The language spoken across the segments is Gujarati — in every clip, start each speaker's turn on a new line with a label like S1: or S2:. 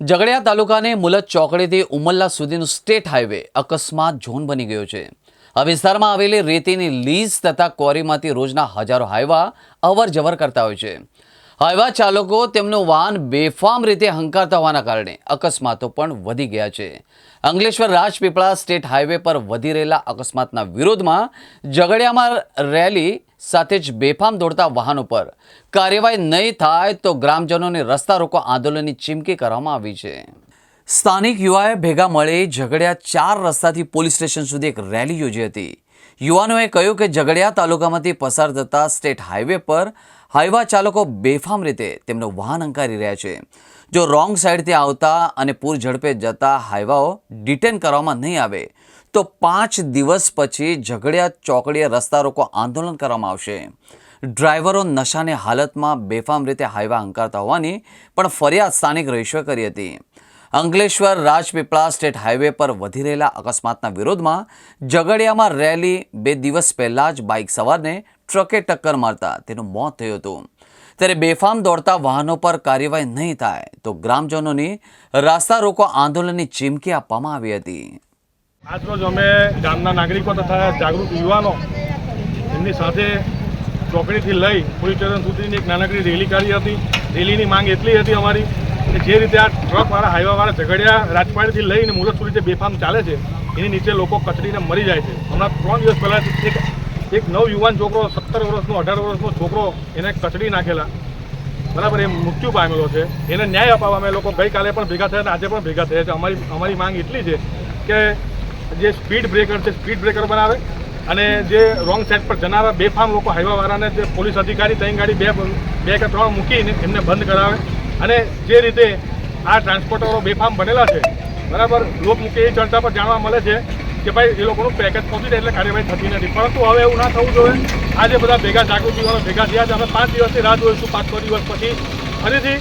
S1: ઝઘડિયા તાલુકાને મુલત ચોકડીથી ઉમલ્લા સુધીનું સ્ટેટ હાઈવે અકસ્માત ઝોન બની ગયો છે. આ વિસ્તારમાં આવેલી રેતીની લીઝ તથા ક્વોરીમાંથી રોજના હજારો હાઈવા અવર જવર કરતા હોય છે. હાઈવા ચાલકો તેમનું વાહન બેફામ રીતે હંકારતા હોવાના કારણે અકસ્માતો પણ વધી ગયા છે. અંગલેશ્વર રાજપીપળા સ્ટેટ હાઈવે પર વધી રહેલા અકસ્માતના વિરોધમાં ઝઘડિયામાં રેલી સાથે જ બેફામ દોડતા વાહનો પર કાર્યવાહી નહીં થાય તો ગ્રામજનોને રસ્તા રોકો આંદોલનની ચીમકી કરવામાં આવી છે. સ્થાનિક યુવાએ ભેગા મળી ઝઘડિયા ચાર રસ્તાથી પોલીસ સ્ટેશન સુધી એક રેલી યોજી હતી. યુવાનોએ કહ્યું કે ઝઘડિયા તાલુકામાંથી પસાર થતા સ્ટેટ હાઈવે પર હાઈવા ચાલકો બેફામ રીતે તેમનું વાહન અંકારી રહ્યા છે. જો રોંગ સાઈડથી આવતા અને પૂર ઝડપે જતા હાઈવાઓ ડિટેન કરવામાં નહીં આવે તો પાંચ દિવસ પછી ઝઘડિયા ચોકડીએ રસ્તા રોકો આંદોલન કરવામાં આવશે. ડ્રાઈવરો નશાની હાલતમાં બેફામ રીતે હાઈવા હંકારતા હોવાની પણ ફરિયાદ સ્થાનિક રહીશોએ કરી હતી. અંકલેશ્વર રાજપીપળા સ્ટેટ હાઈવે પર વધી રહેલા અકસ્માતના વિરોધમાં ઝઘડિયામાં રેલી બે દિવસ પહેલાં જ બાઇક સવારને ટ્રકે ટક્કર મારતા તેનું મોત થયું હતું. ત્યારે બેફામ દોડતા વાહનો પર કાર્યવાહી નહીં થાય તો ગ્રામજનોની રાસ્તા રોકો આંદોલનની ચીમકી આપવામાં આવી હતી.
S2: આજરોજ અમે ગામના નાગરિકો તથા જાગૃત યુવાનો એમની સાથે ચોકડીથી લઈ પોલીસ સ્ટેશન સુધીની એક નાનકડી રેલી કાઢી હતી. રેલીની માંગ એટલી હતી અમારી કે જે રીતે આ ટ્રકવાળા, હાઈવાવાળા ઝઘડિયા રાજપાડીથી લઈને મુલત સુધી જે બેફામ ચાલે છે, એની નીચે લોકો કચડીને મરી જાય છે. હમણાં ત્રણ દિવસ પહેલાં એક એક નવ યુવાન છોકરો, સત્તર વર્ષનો, અઢાર વર્ષનો છોકરો એને કચડી નાખેલા. બરાબર, એ મૃત્યુ પામેલો છે. એને ન્યાય અપાવવા અમે લોકો ગઈકાલે પણ ભેગા થયા અને આજે પણ ભેગા થયા છે. અમારી અમારી માંગ એટલી છે કે જે સ્પીડ બ્રેકર છે સ્પીડ બ્રેકર બનાવે અને જે રોંગ સાઈડ પર જનારા બેફામ લોકો હાઈવાવાળાને જે પોલીસ અધિકારી ત્રણ ગાડી બે બે કે ત્રણ મૂકીને એમને બંધ કરાવે. અને જે રીતે આ ટ્રાન્સપોર્ટરો બેફામ બનેલા છે, બરાબર? લોકમુખી એ ચર્ચા પર જાણવા મળે છે કે ભાઈ, એ લોકોનું પેકેજ પહોંચી જાય એટલે કાર્યવાહી થતી નથી. પરંતુ હવે એવું ના થવું જોઈએ. આજે બધા ભેગા જાગૃતિવાળા ભેગા થયા છે. અમે પાંચ દિવસથી રાહ જોઈશું, પાંચ છ દિવસ પછી. ફરીથી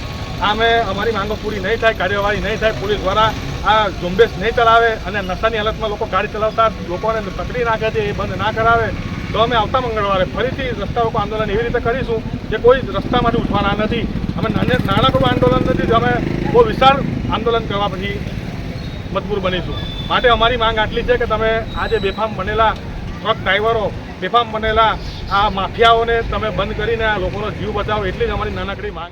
S2: અમે અમારી માંગો પૂરી નહીં થાય, કાર્યવાહી નહીં થાય. પોલીસ દ્વારા આ ઝુંબેશ નહીં ચલાવે અને નશાની હાલતમાં લોકો ગાડી ચલાવતા લોકોને પકડી નાખે છે, એ બંધ ના કરાવે, તો અમે આવતા મંગળવારે ફરીથી રસ્તા રોકો આંદોલન એવી રીતે કરીશું કે કોઈ રસ્તામાંથી ઉઠવાના નથી. અમે નાને- નાનકડું આંદોલન નથી અમે બહુ વિશાળ આંદોલન કરવા પછી મજબૂર બનીશું. માટે અમારી માંગ આટલી છે કે તમે આ જે બેફામ બનેલા ટ્રક ડ્રાઈવરો, બેફામ બનેલા આ માફિયાઓને તમે બંધ કરીને આ લોકોનો જીવ બચાવો, એટલી જ અમારી નાનકડી માંગ.